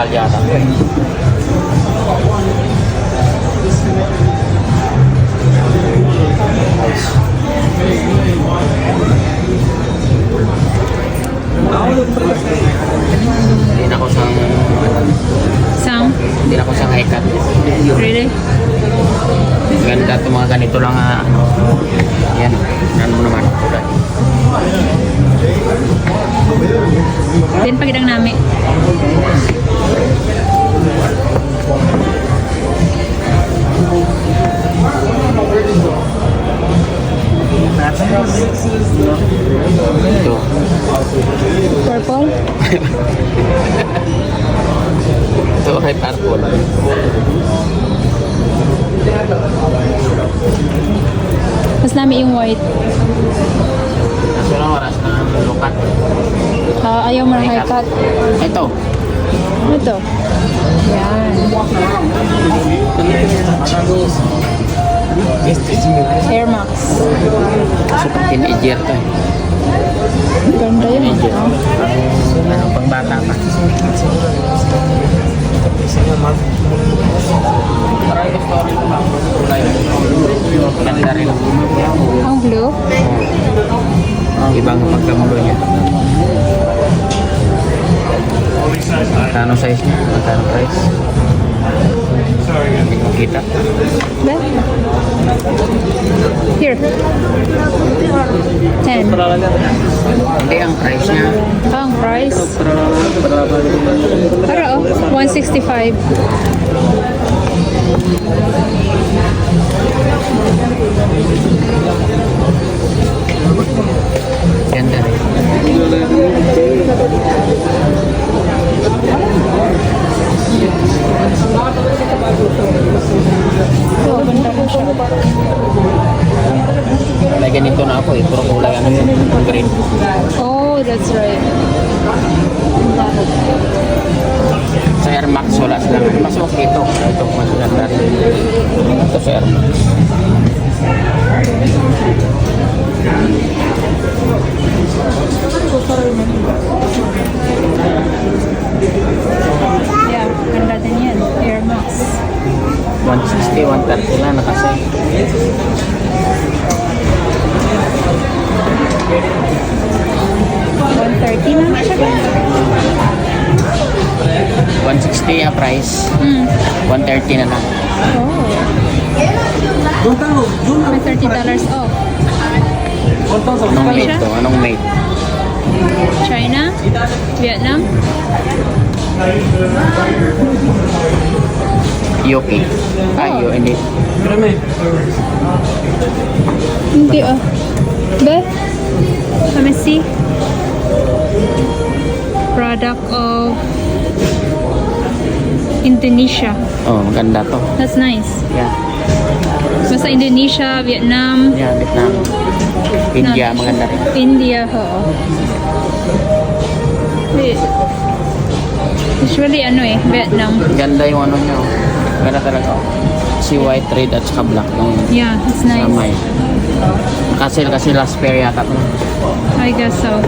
mahal yata. Hindi na ako sang, Sang? hindi na ako sang cut. Really? Ganda mga ganito lang ano. Yan, ano mo naman. Kulay. Din pagidang nami. Ito. Purple? Ito ay purple. Mas nami yung white. Lang oras na lukat. Ah, ayaw mo ng haircut. Ito. Ano to? Yan. Air Max. Super teenager to eh. Ganda yun. Teenager. Ibang pagkamulo niya. Magkano size niya? Magkano price? Hindi ko kita. Ba? Here. 10. Hindi ang price niya. Ah, ang price. Para oh, 165. Oh, ganda siya. May ganito na ako eh. Puro kulay ano yun. Green. Oh, that's right. Sa Air Max wala silang. Mas okay ito. Ito mas ganda. Ito sa Air Max. 160, 130 lang nakasay. One thirty na siya ba? 160 ang price. Hmm. 130 na lang. Oh. May $30 off. Anong Ano made to? Anong made? China? Vietnam? UK. Ah, Oh. oh. hindi. Hindi oh. Be? Let me see. Product of Indonesia. Oh, maganda to. That's nice. Yeah. Basta Indonesia, Vietnam, Yeah, Vietnam. India, maganda rin. India, oo. Eh, Usually ano eh, Vietnam. Ganda yung ano niya. Ganda talaga. Si white, red at saka black. Yung Yeah, it's nice. Sama eh. Kasi kasi last pair yata to. I guess so.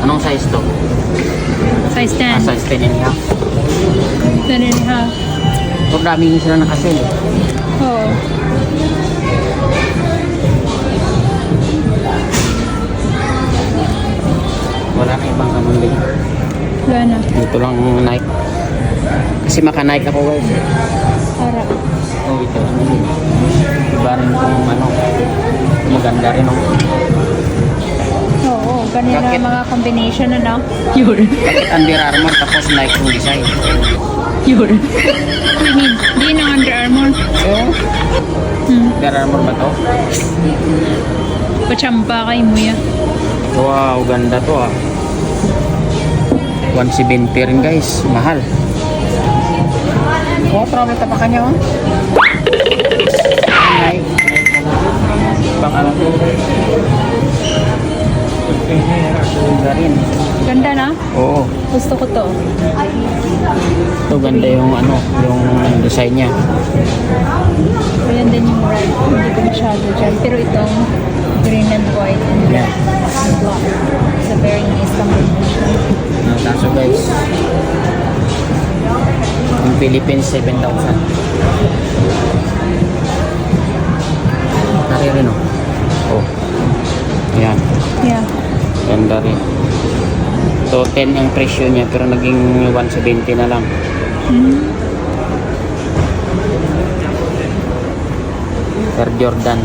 Anong size to? Size Ah, 10. size 10 and a half. Then and a half. So, daming sila nakasale. eh. Oo. Wala na ibang kamambing. Wala na. Dito lang Nike. Kasi maka-Nike ako guys. Para. Oh, ito. Iba rin kung ano. Maganda rin oh. Oo, ganyan Bakit? na mga combination na no? Yun. Bakit Under Armour tapos Nike yung design? Yun. You mean? Di ng Under Armour. Eh, Hmm. Under Armour ba to? Pachamba kay mo yan. Wow, ganda to ah. 170 rin guys. Mahal. Oh, travel pa kanya oh. Pang ano? Ganda na? Oo. Gusto ko to. Ito ganda yung ano, yung design niya. Ayan din yung red. Hindi ko masyado dyan. Pero itong green and white and Yeah. black. It's a very nice combination. Philippines 7,000. Dari rin oh. Oh. Ayan. Yeah. Ganda rin. So 10 ang presyo niya pero naging 170 na lang. Hmm. Air Jordan.